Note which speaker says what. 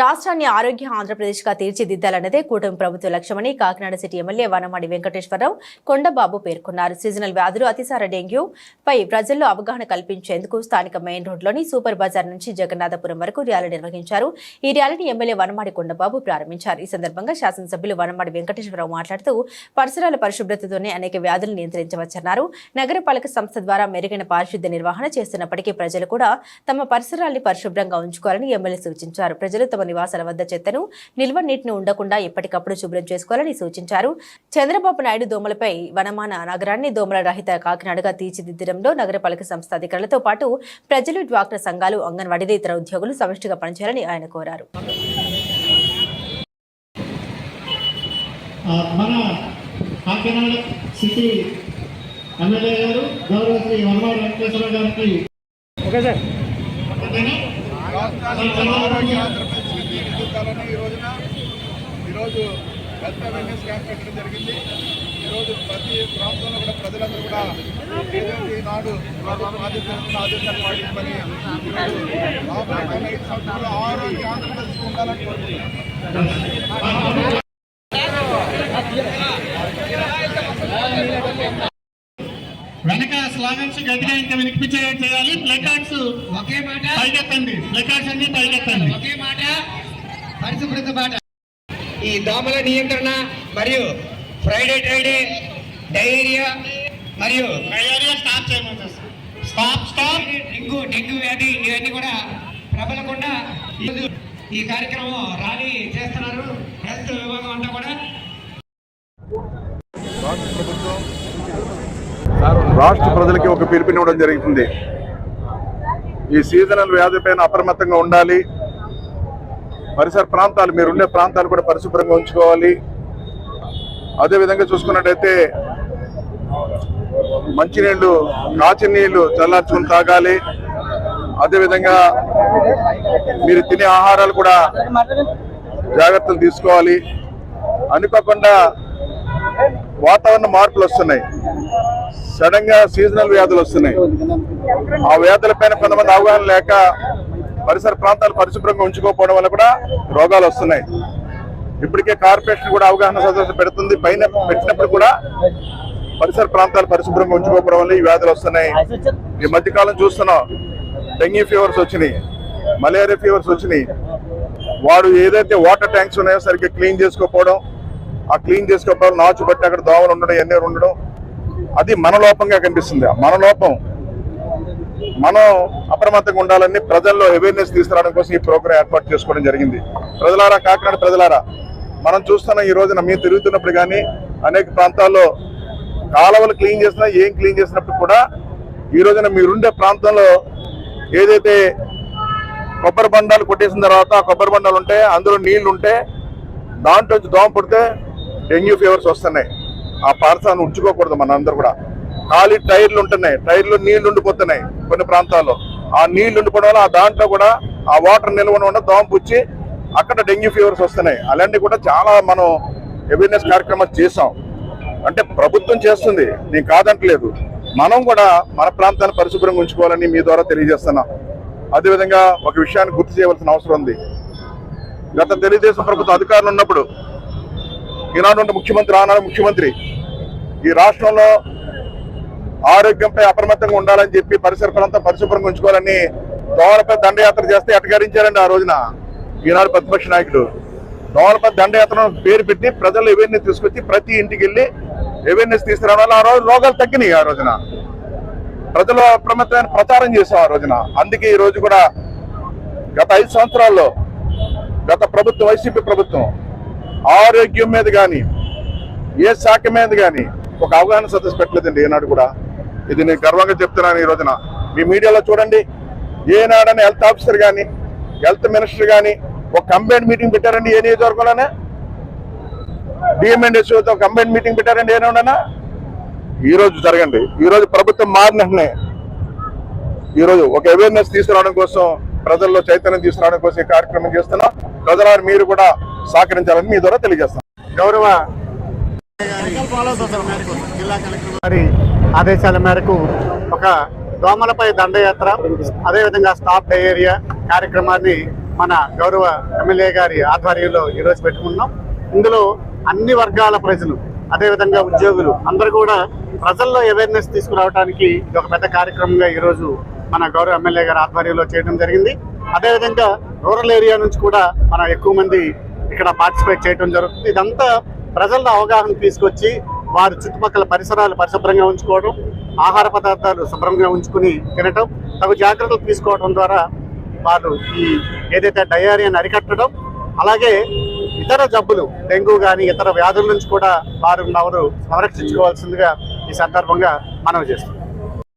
Speaker 1: రాష్ట్రాన్ని ఆరోగ్య ఆంధ్రప్రదేశ్గా తీర్చిదిద్దాలన్నదే కూటమి ప్రభుత్వ లక్ష్యమని కాకినాడ సిటీ ఎమ్మెల్యే వనమాడి వెంకటేశ్వరరావు కొండబాబు పేర్కొన్నారు. సీజనల్ వ్యాధులు అతిసార డెంగ్యూ పై ప్రజల్లో అవగాహన కల్పించేందుకు స్థానిక మెయిన్ రోడ్లోని సూపర్ బజార్ నుంచి జగన్నాథపురం వరకు ర్యాలీ నిర్వహించారు. ఈ ర్యాలీని ఎమ్మెల్యే వనమాడి కొండబాబు ప్రారంభించారు. ఈ సందర్భంగా శాసనసభ్యులు వనమాడి వెంకటేశ్వరరావు మాట్లాడుతూ పరిసరాల పరిశుభ్రతతోనే అనేక వ్యాధులు నియంత్రించవచ్చన్నారు. నగరపాలక సంస్థ ద్వారా మెరుగైన పారిశుద్ధ్య నిర్వహణ చేస్తున్నప్పటికీ ప్రజలు కూడా తమ పరిసరాల్ని పరిశుభ్రంగా ఉంచుకోవాలని ఎమ్మెల్యే సూచించారు. ప్రజలు తమ నివాసాల వద్ద చెత్తను నిల్వ నీటిని ఉండకుండా ఎప్పటికప్పుడు శుభ్రం చేసుకోవాలని సూచించారు. చంద్రబాబు నాయుడు దోమలపై వనమాన నగరాన్ని దోమల రహిత కాకినాడగా తీర్చిదిద్దడంలో నగరపాలక సంస్థ అధికారులతో పాటు ప్రజలు డ్వాక్రా సంఘాలు అంగన్వాడీలు ఇతర ఉద్యోగులు సమిష్టిగా పనిచేయాలని ఆయన కోరారు.
Speaker 2: మన కాకినాడ సిటీ ఎమ్మెల్యే గారు గౌరవ శ్రీ వనవాడ వెంకటేశ్వర గారికి
Speaker 3: ఓకే సార్
Speaker 2: ఓకేనా?
Speaker 4: ఆరోగ్య ఆంధ్రప్రదేశ్ తీర్చిదిద్దాలని ఈ రోజున ఈరోజు హెల్త్ అవేర్నెస్ క్యాంప్ పెట్టడం జరిగింది. ఈరోజు ప్రతి ప్రాంతంలో కూడా ప్రజలందరూ కూడా ఏదైతే ఈనాడు ఆదేశాలను ఆదేశాలు పాటించమని ఈరోజు రాబోయే సంవత్సరాలు ఆరోగ్య ఆంధ్రప్రదేశ్ ఉండాలని కోరుకుంటున్నాను
Speaker 2: వెనక స్లాగన్స్ గట్టిగా ఇంకా వినిపించే చేయాలి. ప్లకార్డ్స్
Speaker 5: ఒకే మాట.
Speaker 2: పైకెత్తండి ప్లకార్డ్స్ అన్ని పైకెత్తండి
Speaker 5: ఒకే మాట. పరిశుభ్రత మాట ఈ దోమల నియంత్రణ మరియు ఫ్రైడే ట్రైడే డయేరియా మరియు
Speaker 2: stop stop stop
Speaker 5: dengue dengue వ్యాధి ఇవన్నీ కూడా ప్రబలకుండా ఈ కార్యక్రమం ర్యాలీ చేస్తున్నారు. హెల్త్ విభాగం అంతా కూడా.
Speaker 4: రాష్ట్ర ప్రజలకి ఒక పిలుపునివ్వడం జరుగుతుంది. ఈ సీజనల్ వ్యాధిపైన అప్రమత్తంగా ఉండాలి. పరిసర ప్రాంతాలు మీరు ఉండే ప్రాంతాలు కూడా పరిశుభ్రంగా ఉంచుకోవాలి. అదేవిధంగా చూసుకున్నట్టయితే మంచినీళ్ళు కాచిన నీళ్ళు చల్లార్చుకుని తాగాలి. అదేవిధంగా మీరు తినే ఆహారాలు కూడా జాగ్రత్తలు తీసుకోవాలి. అనుకోకుండా వాతావరణ మార్పులు వస్తున్నాయి. సడన్గా సీజనల్ వ్యాధులు వస్తున్నాయి. ఆ వ్యాధుల పైన కొంతమంది అవగాహన లేక పరిసర ప్రాంతాలు పరిశుభ్రంగా ఉంచుకోకపోవడం వల్ల కూడా రోగాలు వస్తున్నాయి. ఇప్పటికే కార్పొరేషన్ కూడా అవగాహన సదస్సు పెడుతుంది. పైన పెట్టినప్పుడు కూడా పరిసర ప్రాంతాలు పరిశుభ్రంగా ఉంచుకోకపోవడం వల్ల ఈ వ్యాధులు వస్తున్నాయి. ఈ మధ్యకాలం చూస్తున్నాం డెంగ్యూ ఫీవర్స్ వచ్చినాయి మలేరియా ఫీవర్స్ వచ్చినాయి. వాడు ఏదైతే వాటర్ ట్యాంక్స్ ఉన్నాయో సరిగ్గా క్లీన్ చేసుకోకపోవడం ఆ క్లీన్ చేసుకోకపోవడం నాచు బట్టి అక్కడ దోమలు ఉండడం ఎన్నీ ఉండడం అది మన లోపంగా కనిపిస్తుంది. మన లోపం మనం అప్రమత్తంగా ఉండాలని ప్రజల్లో అవేర్నెస్ తీసుకురావడం కోసం ఈ ప్రోగ్రాం ఏర్పాటు చేసుకోవడం జరిగింది. ప్రజలారా కాకినాడ ప్రజలారా మనం చూస్తున్న ఈ రోజున మీరు తిరుగుతున్నప్పుడు కానీ అనేక ప్రాంతాల్లో కాలువలు క్లీన్ చేసినా ఏం క్లీన్ చేసినప్పుడు కూడా ఈ రోజున మీరుండే ప్రాంతంలో ఏదైతే కొబ్బరి బండాలు కొట్టేసిన తర్వాత ఆ కొబ్బరి బండాలు ఉంటే అందులో నీళ్ళు ఉంటే దాంట్లో నుంచి దోమ పుడితే డెంగ్యూ ఫీవర్స్ వస్తున్నాయి. ఆ పార్సాన్ని ఉంచుకోకూడదు మనందరూ కూడా. ఖాళీ టైర్లు ఉంటున్నాయి. టైర్లు నీళ్ళు ఉండిపోతున్నాయి కొన్ని ప్రాంతాల్లో. ఆ నీళ్ళు ఉండిపోవడం వల్ల ఆ దాంట్లో కూడా ఆ వాటర్ నిల్వ ఉన్న దోమ పుచ్చి అక్కడ డెంగ్యూ ఫీవర్స్ వస్తున్నాయి. అలాంటివి కూడా చాలా మనం అవేర్నెస్ కార్యక్రమాలు చేసాం అంటే ప్రభుత్వం చేస్తుంది. నేను కాదంటలేదు. మనం కూడా మన ప్రాంతాన్ని పరిశుభ్రంగా ఉంచుకోవాలని మీ ద్వారా తెలియజేస్తున్నాం. అదేవిధంగా ఒక విషయాన్ని గుర్తు చేయవలసిన అవసరం ఉంది. గత తెలుగుదేశం ప్రభుత్వ అధికారులు ఉన్నప్పుడు ఈనాడు ముఖ్యమంత్రి ఆనాడు ముఖ్యమంత్రి ఈ రాష్ట్రంలో ఆరోగ్యంపై అప్రమత్తంగా ఉండాలని చెప్పి పరిసర ప్రాంతం పరిశుభ్రంగా ఉంచుకోవాలని దోమలపై దండయాత్ర చేస్తే అటగారించారండి ఆ రోజున. ఈనాడు ప్రతిపక్ష నాయకుడు దోమలపై దండయాత్రను పేరు పెట్టి ప్రజలు అవేర్నెస్ తీసుకొచ్చి ప్రతి ఇంటికి వెళ్ళి అవేర్నెస్ తీసుకురావడం వల్ల ఆ రోజు రోగాలు తగ్గినాయి ఆ రోజున. ప్రజలు అప్రమత్తమైన ప్రచారం చేసాం ఆ రోజున. అందుకే ఈ రోజు కూడా గత ఐదు సంవత్సరాల్లో గత ప్రభుత్వం వైసీపీ ప్రభుత్వం ఆరోగ్యం మీద కానీ ఏ శాఖ మీద కానీ ఒక అవగాహన సదస్సు పెట్టలేదండి ఏనాడు కూడా. ఇది నేను గర్వంగా చెప్తున్నాను ఈ రోజున. మీ మీడియాలో చూడండి ఏనాడని హెల్త్ ఆఫీసర్ కానీ హెల్త్ మినిస్టర్ కానీ ఒక కంబైన్ మీటింగ్ పెట్టారండి ఏ నియోజకవర్గంలోనే? డిఎంఎన్ఎస్ఓతో కంబైన్ మీటింగ్ పెట్టారండి ఏనాడనా ఈ రోజు జరగండి. ఈ రోజు ప్రభుత్వం మారినట్టునే ఈరోజు ఈ రోజు ఒక అవేర్నెస్ తీసుకురావడం కోసం ప్రజల్లో చైతన్యం తీసుకురావడం కోసం ఈ కార్యక్రమం చేస్తున్నాం. ప్రజల మీరు కూడా సహకరించాలని మీ ద్వారా తెలియజేస్తాం గౌరవ
Speaker 2: మరి ఆదేశాల మేరకు ఒక దోమలపై దండయాత్ర అదేవిధంగా స్టాప్ ఏరియా కార్యక్రమాన్ని మన గౌరవ ఎమ్మెల్యే గారి ఆధ్వర్యంలో ఈరోజు పెట్టుకున్నాం. ఇందులో అన్ని వర్గాల ప్రజలు అదేవిధంగా ఉద్యోగులు అందరూ కూడా ప్రజల్లో అవేర్నెస్ తీసుకురావడానికి ఇది ఒక పెద్ద కార్యక్రమంగా ఈరోజు మన గౌరవ ఎమ్మెల్యే గారి ఆధ్వర్యంలో చేయడం జరిగింది. అదేవిధంగా రూరల్ ఏరియా నుంచి కూడా మన ఎక్కువ మంది ఇక్కడ పార్టిసిపేట్ చేయడం జరుగుతుంది. ఇదంతా ప్రజల్లో అవగాహన తీసుకొచ్చి వారి చుట్టుపక్కల పరిసరాలు పరిశుభ్రంగా ఉంచుకోవడం ఆహార పదార్థాలు శుభ్రంగా ఉంచుకుని తినటం తగు జాగ్రత్తలు తీసుకోవడం ద్వారా వారు ఈ ఏదైతే డయేరియాని అరికట్టడం అలాగే ఇతర జబ్బులు డెంగ్యూ కానీ ఇతర వ్యాధుల నుంచి కూడా వారు వారు సంరక్షించుకోవాల్సిందిగా ఈ సందర్భంగా మనవి చేస్తున్నాం.